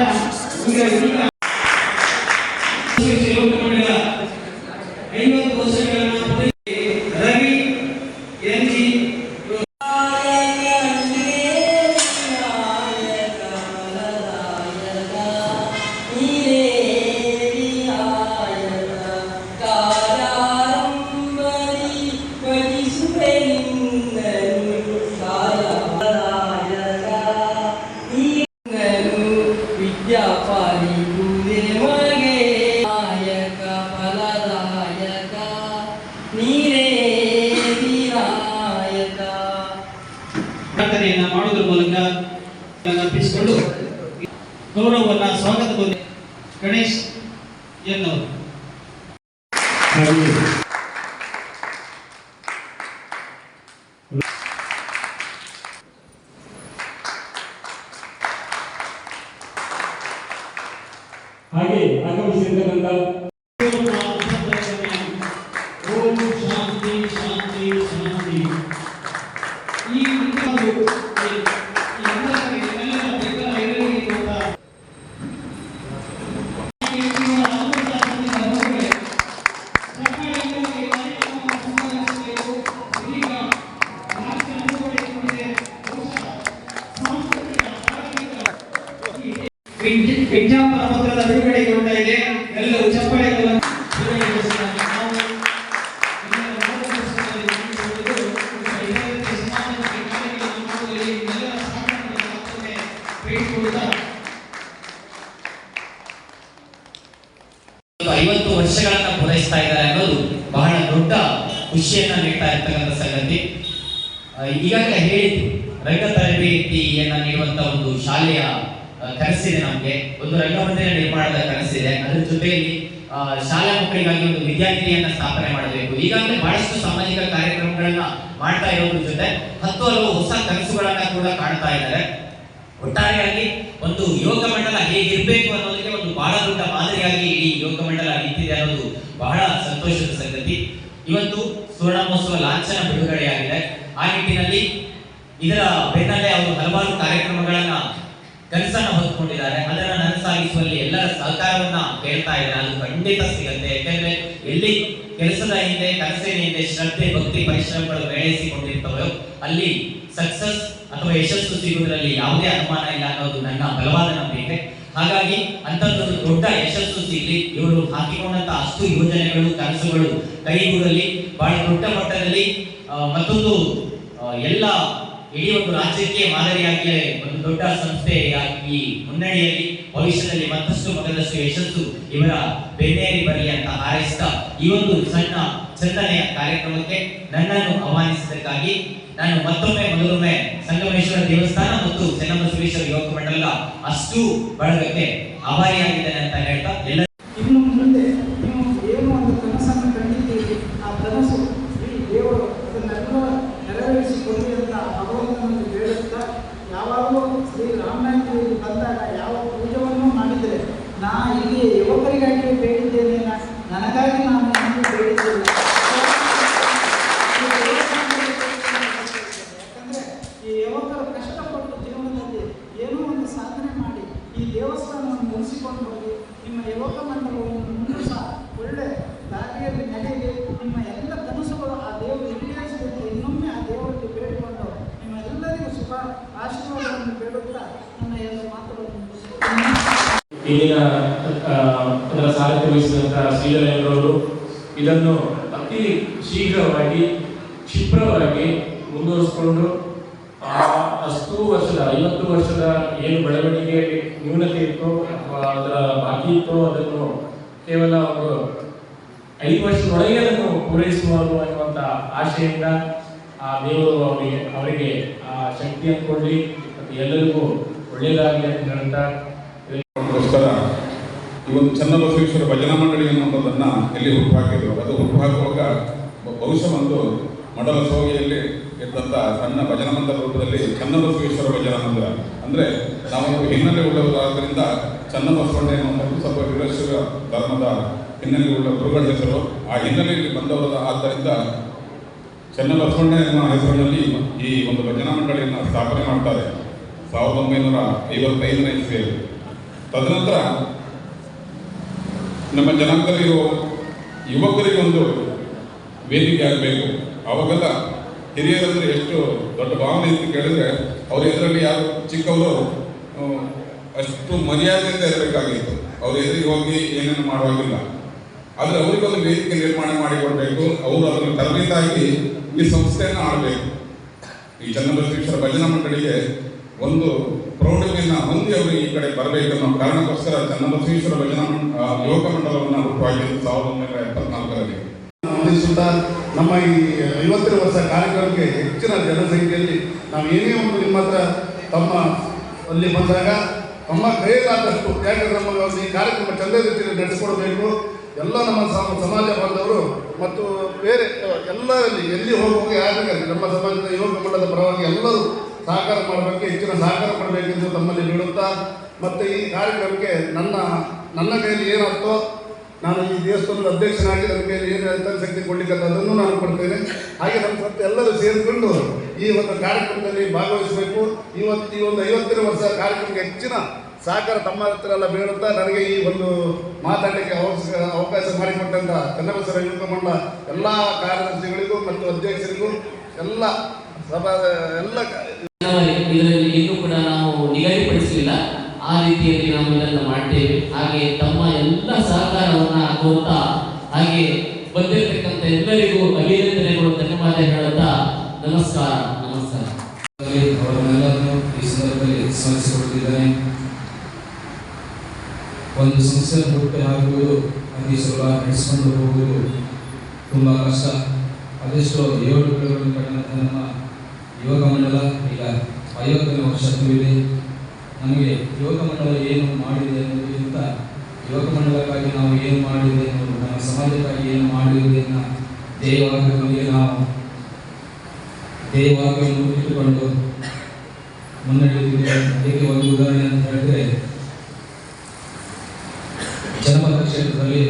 ವರ್ಷದಿಂದ ಈಗ ಈಗ ಪ್ರಾರ್ಥನೆಯನ್ನ ಮಾಡುವುದರ ಮೂಲಕ ಅರ್ಪಿಸಿಕೊಂಡು ಗೌರವವನ್ನ ಸ್ವಾಗತಗೊಂಡ ಗಣೇಶ್ ಎನ್ನವರು. ಹಾಗೆ ಆಗಮಿಸಿರ್ತಕ್ಕಂಥ ಮಾಡುವಲ್ಲಿ ಪತ್ರದ ಸಹಕಾರವನ್ನು ಇದೆ ಎಲ್ಲರೂ ಇವತ್ತು ಐವತ್ತು ವರ್ಷಗಳನ್ನ ಪೂರೈಸ್ತಾ ಇದ್ದಾರೆ ಅನ್ನೋದು ಬಹಳ ದೊಡ್ಡ ಖುಷಿಯನ್ನ ನೀಡ್ತಾ ಇರ್ತಕ್ಕಂಥ ಸಂಗತಿ. ಈಗ ಈಗಾಗಲೇ ಹೇಳಿದ್ದು ರಂಗ ತರಬೇತಿಯನ್ನ ನೀಡುವಂತ ಒಂದು ಶಾಲೆಯ ಕನಸಿದೆ ನಮಗೆ. ಒಂದು ರಂಗಮಂದಿರ ನಿರ್ಮಾಣದ ಕನಸಿದೆ ಅದರ ಜೊತೆಯಲ್ಲಿ ಶಾಲಾ ಮಕ್ಕಳಿಗಾಗಿ ಒಂದು ವಿದ್ಯಾರ್ಥಿನಿಯನ್ನ ಸ್ಥಾಪನೆ ಮಾಡಬೇಕು. ಈಗಾಗಲೇ ಬಹಳಷ್ಟು ಸಾಮಾಜಿಕ ಕಾರ್ಯಕ್ರಮಗಳನ್ನ ಮಾಡ್ತಾ ಇರೋದ್ರ ಜೊತೆ ಹತ್ತು ಹಲವು ಹೊಸ ಕನಸುಗಳನ್ನ ಕೂಡ ಕಾಣ್ತಾ ಇದ್ದಾರೆ. ಒಟ್ಟಾರೆಯಾಗಿ ಒಂದು ಯೋಗ ಮಂಡಲ ಹೇಗಿರ್ಬೇಕು ಅನ್ನೋದಕ್ಕೆ ಒಂದು ಬಹಳ ದೊಡ್ಡ ಮಾದರಿಯಾಗಿ ಇಡೀ ಯೋಗ ಮಂಡಲ ನಿಂತಿದೆ ಅನ್ನೋದು ಬಹಳ ಸಂತೋಷದ ಸಂಗತಿ. ಇವತ್ತು ಸುವರ್ಣ ಮಹೋತ್ಸವ ಲಾಂಛನ ಬಿಡುಗಡೆಯಾಗಿದೆ. ಆ ನಿಟ್ಟಿನಲ್ಲಿ ಇದರ ಬೆನ್ನಲ್ಲೇ ಅವರು ಹಲವಾರು ಕಾರ್ಯಕ್ರಮಗಳನ್ನ ಕನಸನ್ನ ಹೊತ್ಕೊಂಡಿದ್ದಾರೆ ಅದನ್ನ ನನಸಾಗಿಸುವಲ್ಲಿ ಎಲ್ಲರ ಸಹಕಾರವನ್ನ ಕೇಳ್ತಾ ಇದ್ದಾರೆ ಅದು ಖಂಡಿತ ಸಿಗುತ್ತೆ. ಯಾಕೆಂದ್ರೆ ಎಲ್ಲಿ ಕೆಲಸದ ಹಿಂದೆ, ಕನಸಿನ ಹಿಂದೆ ಶ್ರದ್ಧೆ, ಭಕ್ತಿ, ಪರಿಶ್ರಮಗಳು ಬೆಳೆಸಿಕೊಂಡಿರ್ತವೆಯೋ ಅಲ್ಲಿ ಸಕ್ಸಸ್ ಅಥವಾ ಯಶಸ್ಸು ಸಿಗುವುದರಲ್ಲಿ ಯಾವುದೇ ಅನುಮಾನ ಇಲ್ಲ ಅನ್ನೋದು ನನ್ನ ಬಲವಾದ ನಂಬಿಕೆ. ಹಾಗಾಗಿ ಅಂತದ್ದು ದೊಡ್ಡ ಯಶಸ್ಸು ಸಿಗಲಿ. ಇವರು ಹಾಕಿಕೊಂಡಂತ ಅಷ್ಟು ಯೋಜನೆಗಳು, ಕನಸುಗಳು ಕೈಗೂಡಲಿ. ಬಹಳ ದೊಡ್ಡ ಮಟ್ಟದಲ್ಲಿ ಮತ್ತೊಂದು ಎಲ್ಲ ಇಡೀ ಒಂದು ರಾಜ್ಯಕ್ಕೆ ಮಾದರಿಯಾಗಿ ಒಂದು ದೊಡ್ಡ ಸಂಸ್ಥೆಯಾಗಿ ಮುನ್ನಡೆಯಲ್ಲಿ ಭವಿಷ್ಯದಲ್ಲಿ ಮತ್ತಷ್ಟು ಮೊದಲಷ್ಟು ಯಶಸ್ಸು ಇವರ ಬೆನ್ನೇರಿ ಬರಲಿ ಅಂತ ಹಾರೈಸ್ತಾ ಈ ಒಂದು ಸಣ್ಣ ಚಂದನೆಯ ಕಾರ್ಯಕ್ರಮಕ್ಕೆ ನನ್ನನ್ನು ಆಹ್ವಾನಿಸಿದ್ದಕ್ಕಾಗಿ ನಾನು ಮತ್ತೊಮ್ಮೆ ಮೊದಲೊಮ್ಮೆ ಸಂಗಮೇಶ್ವರ ದೇವಸ್ಥಾನ ಮತ್ತು ಚೆನ್ನಬಸವೇಶ್ವರ ಯುವಕ ಮಂಡಲ ಅಷ್ಟು ಬಳಗಕ್ಕೆ ಆಭಾರಿಯಾಗಿದ್ದೇನೆ ಅಂತ ಹೇಳ್ತಾ ಎಲ್ಲ ಇನ್ನು ಮುಂದೆ ನೀವು ಏನು ಒಂದು ಕನಸನ್ನು ಕಂಡಿದ್ದೀರಿ ಆ ಕನಸು ಈ ದೇವರು ಅದನ್ನೆಲ್ಲ ನೆರವೇರಿಸಿಕೊಳ್ಳಿ ಅಂತ ಭಗವಂತನನ್ನು ಬೇಡುತ್ತಾ ಯಾವಾಗಲೂ ಶ್ರೀ ರಾಮನಾಥ್ ಬಂದಾಗ ಯಾವ ಪೂಜೆಯನ್ನು ಮಾಡಿದರೆ ನಾ ಇಲ್ಲಿ ಯುವಕರಿಗಾಗಿ ಬೇಡಿದ್ದೇನೆ ನಾ- ಬೇಡಿದ್ದೇನೆ ಯಾಕಂದ್ರೆ ಈ ಯುವಕರು ಕಷ್ಟಪಟ್ಟು ಜೀವನದಲ್ಲಿ ಏನೋ ಒಂದು ಸಾಧನೆ ಮಾಡಿ ಈ ದೇವಸ್ಥಾನವನ್ನು ಮುಗಿಸಿಕೊಂಡು ಹೋಗಿ ನಿಮ್ಮ ಯುವಕ ಮಂಡಲವನ್ನು ಮುಂದೆ ಸಹ ಒಳ್ಳೆ ದಾರಿಯಲ್ಲಿ ನಡೆಯಲಿ ನಿಮ್ಮ ಎಲ್ಲ ಕನಸುಗಳು ಆ ದೇವರು ಈಡೇರಿಸಬೇಕು ಇನ್ನೊಮ್ಮೆ ಆ ದೇವರಿಗೆ ಬೇಡಿಕೊಂಡು ನಿಮ್ಮ ಎಲ್ಲರಿಗೂ ಸುಖ ಆಶೀರ್ವಾದವನ್ನು ಬೇಡುತ್ತಾ ನನ್ನ ಎಲ್ಲ ಮಾತುಗಳನ್ನು. ಇಲ್ಲಿನ ಆ, ಅದರ ಸಾರಥ್ಯ ವಹಿಸಿದಂತಹ ಶ್ರೀಧರಯ್ಯನವರು ಇದನ್ನು ಅತಿ ಶೀಘ್ರವಾಗಿ ಕ್ಷಿಪ್ರವಾಗಿ ಮುಂದುವರಿಸಿಕೊಂಡು ಆ ಅಷ್ಟು ವರ್ಷದ ಐವತ್ತು ವರ್ಷದ ಏನು ಬೆಳವಣಿಗೆ ನ್ಯೂನತೆ ಇತ್ತು ಅಥವಾ ಅದರ ಬಾಕಿ ಇತ್ತು ಅದನ್ನು ಕೇವಲ ಒಂದು ಐದು ವರ್ಷದೊಳಗೆ ಅದನ್ನು ಪೂರೈಸುವ ಅನ್ನುವಂಥ ಆಶೆಯಿಂದ ಆ ದೇವರು ಅವರಿಗೆ ಅವರಿಗೆ ಆ ಶಕ್ತಿಯನ್ನು ಕೊಡಲಿ. ಮತ್ತು ಎಲ್ಲರಿಗೂ ಒಳ್ಳೆಯದಾಗಲಿ ಅಂತ ಹೇಳ್ತಾ ಒಂದು ಚನ್ನಬಸವೇಶ್ವರ ಭಜನಾ ಮಂಡಳಿ ಅನ್ನುವಂಥದ್ದನ್ನು ಇಲ್ಲಿ ಹುಟ್ಟುಹಾಕಿದ್ರು ಅದು ಹುಟ್ಟುಹಾಕುವಾಗ ಬಹುಶಃ ಒಂದು ಮಂಡಲ ಸೋಗಿಯಲ್ಲಿ ಇದ್ದಂಥ ಸಣ್ಣ ಭಜನಾ ಮಂದಿರ ರೂಪದಲ್ಲಿ ಚನ್ನಬಸವೇಶ್ವರ ಭಜನಾ ಮಂದಿರ. ಅಂದರೆ ನಾವು ಹಿನ್ನೆಲೆ ಉಳ್ಳವರಾದ್ದರಿಂದ ಚನ್ನಬಸವಣ್ಣ ಎನ್ನುವಂಥದ್ದು ಸ್ವಲ್ಪ ವೀರೇಶ್ವರ ಧರ್ಮದ ಹಿನ್ನೆಲೆ ಉಳ್ಳ ಗುರುಗಳ ಹೆಸರು ಆ ಹಿನ್ನೆಲೆಯಲ್ಲಿ ಬಂದವರ ಆದ್ದರಿಂದ ಚನ್ನಬಸವಣ್ಣ ಎನ್ನುವ ಹೆಸರಿನಲ್ಲಿ ಈ ಒಂದು ಭಜನಾ ಮಂಡಳಿಯನ್ನು ಸ್ಥಾಪನೆ ಮಾಡ್ತಾರೆ. ಸಾವಿರದ ಒಂಬೈನೂರ ಐವತ್ತೈದನೇ ಇಸ್ವಿಯಲ್ಲಿ. ತದನಂತರ ನಮ್ಮ ಜನಾಂಗದಲ್ಲಿರುವ ಯುವಕರಿಗೊಂದು ವೇದಿಕೆ ಆಗಬೇಕು. ಅವಾಗೆಲ್ಲ ಹಿರಿಯರಂದ್ರೆ ಎಷ್ಟು ದೊಡ್ಡ ಭಾವನೆ ಅಂತ ಕೇಳಿದ್ರೆ ಅವ್ರ ಎದುರಲ್ಲಿ ಯಾರು ಚಿಕ್ಕವರು ಅಷ್ಟು ಮರ್ಯಾದೆಯಿಂದ ಇರಬೇಕಾಗಿತ್ತು. ಅವ್ರ ಎದುರಿಗೆ ಹೋಗಿ ಏನೇನು ಮಾಡುವಾಗಿಲ್ಲ. ಆದರೆ ಅವರಿಗೊಂದು ವೇದಿಕೆ ನಿರ್ಮಾಣ ಮಾಡಿಕೊಡಬೇಕು ಅವರು ಅದನ್ನು ತರಬೇತಾಗಿ ಈ ಸಂಸ್ಥೆಯನ್ನು ಆಡಬೇಕು. ಈ ಚನ್ನಬಸವೇಶ್ವರ ಭಜನಾ ಮಂಡಳಿಗೆ ಒಂದು ಪ್ರೌಢತೆಯನ್ನ ಹೊಂದಿ ಅವರು ಈ ಕಡೆ ಬರಬೇಕು ಅನ್ನೋ ಕಾರಣಕ್ಕೋಸ್ಕರ ಚನ್ನಬಸವೇಶ್ವರ ಭಜನ ಯೋಗ ಮಂಡಲವನ್ನು ಹುಟ್ಟುಹಾಕಿದ್ದು ಸಾವಿರದ ಒಂಬೈನೂರ ಎಪ್ಪತ್ನಾಲ್ಕರಲ್ಲಿ. ನಮ್ಮ ಈ ಐವತ್ತನೇ ವರ್ಷ ಕಾರ್ಯಕ್ರಮಕ್ಕೆ ಹೆಚ್ಚಿನ ಜನಸಂಖ್ಯೆಯಲ್ಲಿ ನಾವು ಏನೇ ಒಂದು ನಿಮ್ಮ ಹತ್ರ ತಮ್ಮ ಅಲ್ಲಿ ಬಂದಾಗ ತಮ್ಮ ಕೈಯಲ್ಲಾದಷ್ಟು ಯಾಕಂದ್ರೆ ನಮ್ಮ ಈ ಕಾರ್ಯಕ್ರಮ ಚಂದ ರೀತಿಯಲ್ಲಿ ನಡೆಸ್ಕೊಡ್ಬೇಕು. ಎಲ್ಲ ನಮ್ಮ ಸಮ- ಸಮಾಜ ಬಾಂಧವರು ಮತ್ತು ಬೇರೆ ಎಲ್ಲರಲ್ಲಿ ಎಲ್ಲಿ ಹೋಗುವಾಗ ಯಾರಿಗಾಗಲಿ, ನಮ್ಮ ಸಮಾಜದ ಯುವಕ ಮಂಡಲದ ಪರವಾಗಿ ಎಲ್ಲರೂ ಸಹಕಾರ ಮಾಡಬೇಕು, ಹೆಚ್ಚಿನ ಸಹಕಾರ ಮಾಡಬೇಕೆಂದು ತಮ್ಮಲ್ಲಿ ಹೇಳುತ್ತಾ, ಮತ್ತು ಈ ಕಾರ್ಯಕ್ರಮಕ್ಕೆ ನನ್ನ ನನ್ನ ಕೈಯಲ್ಲಿ ಏನಾಗ್ತೋ, ನಾನು ಈ ದೇವಸ್ಥಾನದ ಅಧ್ಯಕ್ಷನಾಗಿ ನನ್ನ ಕೈಯಲ್ಲಿ ಏನು ಅಂತ ಶಕ್ತಿ ಕೊಡಲಿಕ್ಕೆ ಅದನ್ನು ನಾನು ಕೊಡ್ತೇನೆ. ಹಾಗೆ ನಮ್ಮ ಮತ್ತೆ ಎಲ್ಲರೂ ಸೇರಿಕೊಂಡು ಈ ಒಂದು ಕಾರ್ಯಕ್ರಮದಲ್ಲಿ ಭಾಗವಹಿಸಬೇಕು. ಇವತ್ತು ಈ ಒಂದು ಐವತ್ತನೇ ವರ್ಷ ಕಾರ್ಯಕ್ರಮಕ್ಕೆ ಹೆಚ್ಚಿನ ಸಹಕಾರ ತಮ್ಮ ಹತ್ರ ಎಲ್ಲ ಬೀಳುತ್ತಾ ನನಗೆ ಈ ಒಂದು ಮಾತಾಡಲಿಕ್ಕೆ ಅವಕಾಶ ಅವಕಾಶ ಮಾಡಿಕೊಟ್ಟಂತ ಕನ್ನಡಸರ ಯುವಕ ಮಂಡಲ ಎಲ್ಲ ಕಾರ್ಯದರ್ಶಿಗಳಿಗೂ ಮತ್ತು ಅಧ್ಯಕ್ಷರಿಗೂ ಎಲ್ಲ ಸಭಾ, ಎಲ್ಲ ಇದರಲ್ಲಿ ಇನ್ನೂ ಕೂಡ ನಾವು ನಿಗದಿಪಡಿಸಲಿಲ್ಲ. ಆ ರೀತಿಯಲ್ಲಿ ನಾವು ಇದನ್ನು ಮಾಡ್ತೇವೆ. ಹಾಗೆ ತಮ್ಮ ಎಲ್ಲ ಸಹಕಾರವನ್ನು ಕೋರ್ತಾ ಹಾಗೆ ಬಂದಿರತಕ್ಕಂಥ ಎಲ್ಲರಿಗೂ ಅಭಿನಂದನೆಗಳು, ಧನ್ಯವಾದ ಹೇಳುತ್ತಾ ನಮಸ್ಕಾರ ನಮಸ್ಕಾರ. ಅವರನ್ನೆಲ್ಲರನ್ನು ಈ ಸಂದರ್ಭದಲ್ಲಿ ಸ್ಮರಿಸಿಕೊಳ್ಳುತ್ತಿದ್ದೇನೆ ಒಂದು ಸಂಸ್ಥೆ ಹುಟ್ಟು ಹಾಕುವುದು ಅತಿ ಸುಲಭ ನಡೆಸಿಕೊಂಡು ಹೋಗುವುದು ತುಂಬ ಕಷ್ಟ. ಅದೆಷ್ಟೋ ಏಳು ನಮ್ಮ ಯುವಕ ಮಂಡಲ, ಈಗ ಐವತ್ತನೇ ವರ್ಷ ತುಂಬಿದೆ ನಮಗೆ ಯೋಗ ಮಂಡಲ ಏನು ಮಾಡಿದೆ ಅನ್ನೋದಕ್ಕಿಂತ ಯೋಗ ಮಂಡಲಕ್ಕಾಗಿ ನಾವು ಏನು ಮಾಡಿದೆ ಅನ್ನೋದು, ನಮ್ಮ ಸಮಾಜಕ್ಕಾಗಿ ಏನು ಮಾಡಿರುವುದನ್ನು ದೇವಾಲಯದೊಂದಿಗೆ ನಾವು ದೇವಾಲಯವನ್ನು ಇಟ್ಟುಕೊಂಡು ಮುನ್ನಡೆಯುತ್ತಿದೆ ಅದಕ್ಕೆ ಒಂದು ಉದಾಹರಣೆ ಅಂತ ಹೇಳಿದ್ರೆ ಜನಪದ ಕ್ಷೇತ್ರದಲ್ಲಿ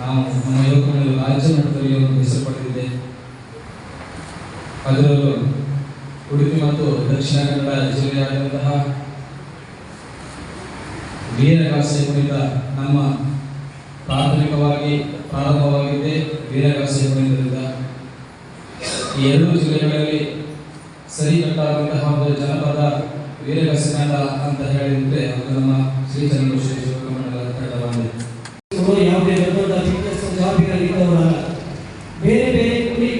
ನಾವು ನಮ್ಮ ಯುವಕರಲ್ಲಿ ರಾಜ್ಯ ಮಟ್ಟದಲ್ಲಿ ಒಂದು ಹೆಸರು ಪಡೆದಿದೆ. ಅದರಲ್ಲೂ ಉಡುಪಿ ಮತ್ತು ದಕ್ಷಿಣ ಕನ್ನಡ ಜಿಲ್ಲೆಯಾದಂತಹ ವೀರಗಾಸೆ ಕುರಿತ ನಮ್ಮ ಪ್ರಾಥಮಿಕವಾಗಿ ಪ್ರಾರಂಭವಾಗಿದೆ ವೀರಗಾಸೆ ಕುಣಿತದಿಂದ ಈ ಎರಡು ಜಿಲ್ಲೆಗಳಲ್ಲಿ ಸರಿಕಟ್ಟಾದಂತಹ ಒಂದು ಜನಪದ ವೀರಗಾಸೆ ಅಂತ ಹೇಳಿದ್ರೆ ಅದು ನಮ್ಮ ಶ್ರೀ ಚಂದ್ರಶೇಖರ ಮಂಡಲ ತಂಡವಾಗಿದೆ. ಬೇರೆ ಬೇರೆ ಕೂಲಿ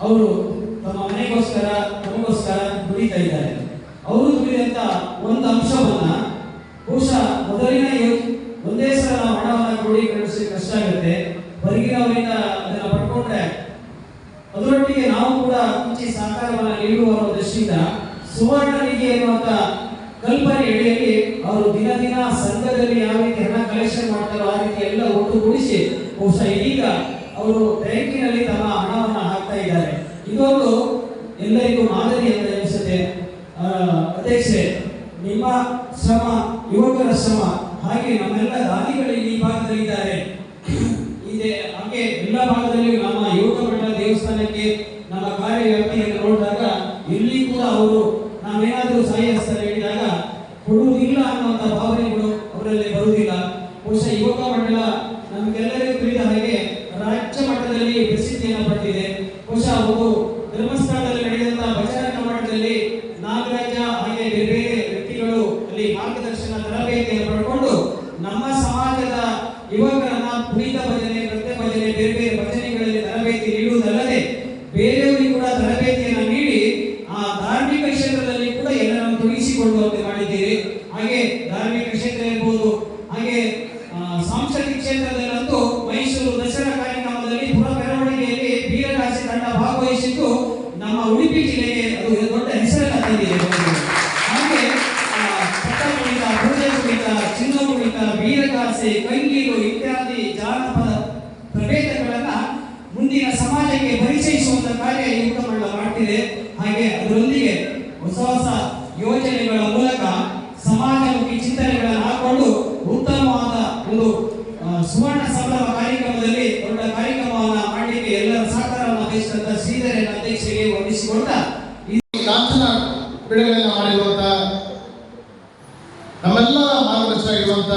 ಅವರು ತಮ್ಮ ಮನೆಗೋಸ್ಕರ ತಮಗೋಸ್ಕರ ದುಡಿತಾ ಇದ್ದಾರೆ ಅವರು ದುಡಿದಂತ ಒಂದು ಅಂಶವನ್ನ ಬಹುಶಃ ಮೊದಲಿನ ಒಂದೇ ಸಲ ಹಣವನ್ನು ಕ್ರೋಢೀಕರಿಸಲಿಕ್ಕೆ ಕಷ್ಟ ಆಗುತ್ತೆ. ಹೊರಗಿನವರಿಂದ ಅದನ್ನ ಪಡ್ಕೊಂಡ್ರೆ ಅದರೊಟ್ಟಿಗೆ ನಾವು ಕೂಡ ಮುಂಚೆ ಸಹಕಾರವನ್ನು ನೀಡುವ ದೃಷ್ಟಿಯಿಂದ ಸುವರ್ಣ ನಿಧಿ ಕಲ್ಪನೆ ಅಡಿಯಲ್ಲಿ ಅವರು ದಿನ ದಿನ ಸಂಘದಲ್ಲಿ ಯಾವ ರೀತಿ ಹಣ ಕಲೆಕ್ಷನ್ ಮಾಡ್ತಾರೋ ಆ ರೀತಿ ಎಲ್ಲ ಒಟ್ಟುಗೂಡಿಸಿ ಬಹುಶಃ ಈಗ ಅವರು ಬ್ಯಾಂಕಿನಲ್ಲಿ ತಮ್ಮ ಹಣವನ್ನು ಹಾಕ್ತಾ ಇದ್ದಾರೆ. ಇದೊಂದು ಎಲ್ಲರಿಗೂ ಮಾದರಿ ಅಂತ ಅನಿಸುತ್ತೆ ಅಧ್ಯಕ್ಷೆ ನಿಮ್ಮ ಶ್ರಮ, ಯುವಕರ ಶ್ರಮ, ಹಾಗೆ ನಮ್ಮೆಲ್ಲ ದಾನಿಗಳು ಈ ಭಾಗದಲ್ಲಿ ಇದ್ದಾರೆ. ಇದೆ ಹಾಗೆ ಎಲ್ಲ ಭಾಗದಲ್ಲಿ ನಮ್ಮ ಯುವಕ ಮಂಡಲ ದೇವಸ್ಥಾನಕ್ಕೆ ನಮ್ಮ ಕಾರ್ಯವ್ಯಾಪ್ತಿಯನ್ನು ನೋಡಿದಾಗ ಇಲ್ಲಿ ಕೂಡ ಅವರು ನಾವೇನಾದರೂ ಸಹಾಯ ಹಸ್ತಾರೆ ಹೇಳಿದಾಗ ಕೊಡುವುದಿಲ್ಲ ಅನ್ನುವಂಥ ಭಾವನೆಗಳು ಅವರಲ್ಲಿ ಬರುವುದಿಲ್ಲ. ಬಹುಶಃ ಯುವಕ ಮಂಡಲ ನಮಗೆಲ್ಲರಿಗೂ ತಿಳಿದ ಹಾಗೆ ರಾಜ್ಯ ಮಟ್ಟದಲ್ಲಿ ಪ್ರಸಿದ್ಧಿಯನ್ನು ಪಡೆದಿದೆ. ಬಹುಶಃ ಒಂದು ಧರ್ಮಸ್ಥಳದಲ್ಲಿ ನಡೆದಂತಹ ಭಜನಾ ಕಮಾಟದಲ್ಲಿ ನಾಗರಾಜ ಹಾಗೆ ಬೇರೆ ಬೇರೆ ವ್ಯಕ್ತಿಗಳು ಅಲ್ಲಿ ಮಾರ್ಗದರ್ಶನ ತರಬೇತಿಯನ್ನು ಪಡ್ಕೊಂಡು ನಮ್ಮ ಸಮಾಜದ ಯುವಕರನ್ನ ಕುಣಿತ ಭಜನೆ ನೃತ್ಯ ಭಜನೆ ಬೇರೆ ಬೇರೆ ಭಜನೆಗಳಲ್ಲಿ ತರಬೇತಿ ನೀಡುವುದಲ್ಲದೆ ಬೇರೆಯವರಿಗೆ ಕೂಡ ತರಬೇತಿಯನ್ನು ನೀಡಿ ಆ ಧಾರ್ಮಿಕ ಕ್ಷೇತ್ರದಲ್ಲಿ ಕೂಡ ಎಲ್ಲರನ್ನು ತೊಡಗಿಸಿಕೊಳ್ಳುವಂತೆ ಮಾಡಿದ್ದೀರಿ ಹಾಗೆ ಧಾರ್ಮಿಕ ಕ್ಷೇತ್ರ ಇರ್ಬೋದು ಹಾಗೆ ಆ, ಸಾಂಸ್ಕೃತಿಕ ಕ್ಷೇತ್ರದಲ್ಲಂತೂ ಮೈಸೂರು ದಸರಾ ಕಾರ್ಯಕ್ರಮದಲ್ಲಿ ಪುರ ಮೆರವಣಿಗೆಯಲ್ಲಿ ವೀರಗಾಸೆ ತಂಡ ಭಾಗವಹಿಸಿದ್ದು ನಮ್ಮ ಉಡುಪಿ ಜಿಲ್ಲೆಗೆ ಅದು ದೊಡ್ಡ ಹೆಸರನ್ನ ತಂದಿದೆ. ಹಾಗೆ ಪಟ್ಟ ಕುಣಿತ ಕುಣಿತ ಚಿನ್ನ ಕುಣಿತ ವೀರಗಾಸೆ ಕಂಗೀಲು ಇತ್ಯಾದಿ ಜಾನಪದ ಪ್ರಭೇದಗಳನ್ನ ಮುಂದಿನ ಸಮಾಜಕ್ಕೆ ಪರಿಚಯಿಸುವಂತ ಕಾರ್ಯ ಯುವಕ ಮಂಡಲ ಮಾಡ್ತಿದೆ ಹಾಗೆ ಅದರೊಂದಿಗೆ ಹೊಸ ಹೊಸ ಯೋಜನೆಗಳ ಮೂಲಕ ಸಮಾಜಮುಖಿ ಚಿಂತನೆಗಳನ್ನು ಹಾಕೊಂಡು ಉತ್ತಮವಾದ ಒಂದು ಆ, ಸುವರ್ಣ ಸಂಭ್ರಮ ಕಾರ್ಯಕ್ರಮದಲ್ಲಿ ದೊಡ್ಡ ಕಾರ್ಯಕ್ರಮವನ್ನ ಮಾಡಲಿಕ್ಕೆ ಎಲ್ಲರ ಸಹಕಾರವನ್ನು ವಹಿಸಿದಂತ ಶ್ರೀಧರನ ಅಧ್ಯಕ್ಷರಿಗೆ ವಂದಿಸಿಕೊಂಡ ನಮ್ಮೆಲ್ಲ ಅಧ್ಯಕ್ಷರಾಗಿರುವಂಥ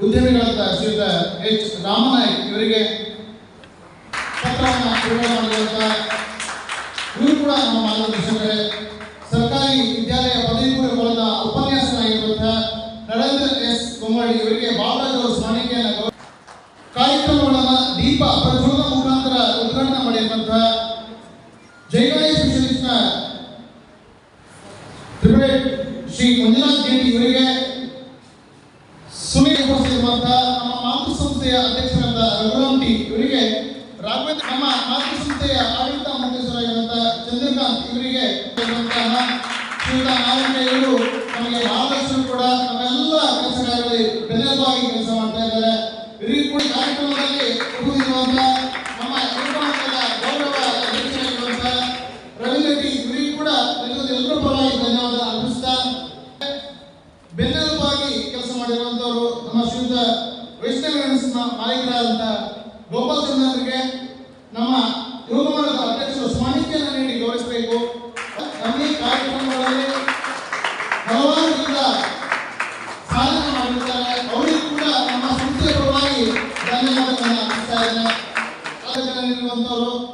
ಉದ್ಯಮಿಗಳಾದ ಶ್ರೀಯುತ ಎಚ್ ರಾಮನಾಯ್ಕ್ ಇವರಿಗೆ ಪತ್ರವನ್ನು ಮಾಡಿರುವಂಥ ಇವರು ಕೂಡ ನಮ್ಮ ಮಾರ್ಗದರ್ಶಕರೇ. ಇವರು ನಮಗೆ ಮಾರ್ಗದರ್ಶನ ಕೂಡ ನಮ್ಮೆಲ್ಲ ಕೆಲಸ ಕಾರ್ಯಗಳಲ್ಲಿ ಬೆನ್ನೆಲುಬಾಗಿ ಕೆಲಸ ಮಾಡ್ತಾ ಇದ್ದಾರೆ. ಇವರಿಗೆ ಕೂಡ ಕಾರ್ಯಕ್ರಮದಲ್ಲಿ ಉಪಸ್ಥಿತಿರುವಂತಹ ನಮ್ಮ ಯುವಕರ ಗೌರವ ಅಧ್ಯಕ್ಷರಾಗಿರುವಂತಹ ರವಿ ರೆಡ್ಡಿ ಇವರಿಗೆ ಕೂಡ ಎಲ್ಲರೂ ಪರವಾಗಿ ಧನ್ಯವಾದ ಅರ್ಪಿಸ್ತಾ ಬೆನ್ನೆಲುಬಾಗಿ ಕೆಲಸ ಮಾಡಿರುವಂತವರು ನಮ್ಮ ಶ್ರೀಯುತ ವೈಷ್ಣವ ಮಾಲೀಕರಾದಂಥ ಗೋಪಾಲ್ ಚಂದ್ರರಿಗೆ ನಮ್ಮ ಯುವ ಅಧ್ಯಕ್ಷರು ಸ್ಮರಣಿಕೆಯನ್ನು ನೀಡಿ ಗೌರವಿಸಬೇಕು. ನಮ್ಮ